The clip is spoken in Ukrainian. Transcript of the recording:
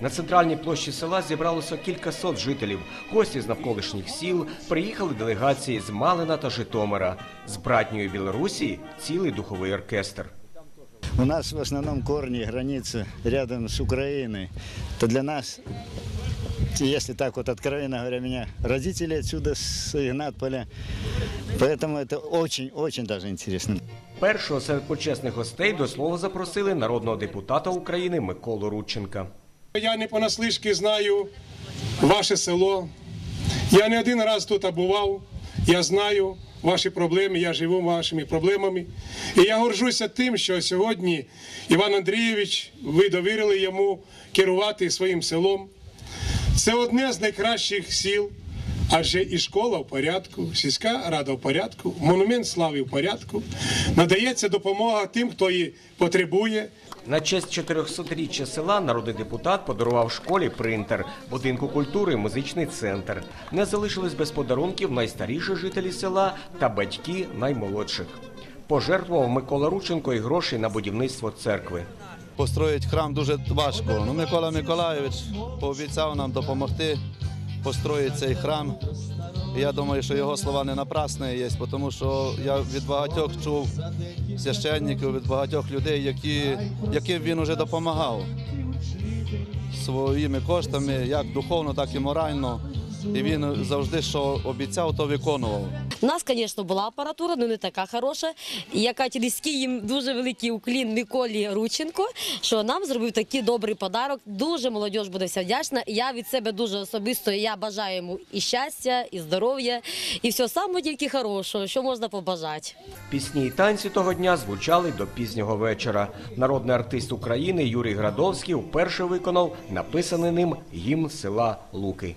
На центральній площі села зібралося кількасот жителів. Гості з навколишніх сіл приїхали делегації з Малина та Житомира. З братньої Білорусі цілий духовий оркестр. У нас в основном корни, границы рядом с Украиной. То для нас, если так вот откровенно говоря, меня родители отсюда с Игнатполя. Поэтому это очень-очень даже интересно. Першого серед почесних гостей до слова запросили народного депутата України Миколу Рудченка. Я не понаслишки знаю ваше село. Я не один раз тут бував. Я знаю ваші проблеми, я живу вашими проблемами. І я горжуся тим, що сьогодні Іван Андрійович, ви довірили йому керувати своїм селом. Це одне з найкращих сіл, адже і школа в порядку, сільська рада в порядку, монумент слави в порядку. Надається допомога тим, хто її потребує. На честь 400-річчя села народний депутат подарував школі принтер, будинку культури музичний центр. Не залишились без подарунків найстаріші жителі села та батьки наймолодших. Пожертвував Микола Рудченко і гроші на будівництво церкви. Построїти храм дуже важко. Ну, Микола Миколайович пообіцяв нам допомогти построїти цей храм. Я думаю, що його слова не напрасні є, тому що я від багатьох чув священників, від багатьох людей, які, яким він уже допомагав своїми коштами, як духовно, так і морально. І він завжди, що обіцяв, то виконував. У нас, звісно, була апаратура, але не така хороша. І я їм дуже великий уклін Миколі Рученко, що нам зробив такий добрий подарок. Дуже молодь буде вся вдячна. Я від себе дуже особисто я бажаю йому і щастя, і здоров'я, і все саме тільки хорошого, що можна побажати. Пісні і танці того дня звучали до пізнього вечора. Народний артист України Юрій Градовський вперше виконав написаний ним гімн села Луки.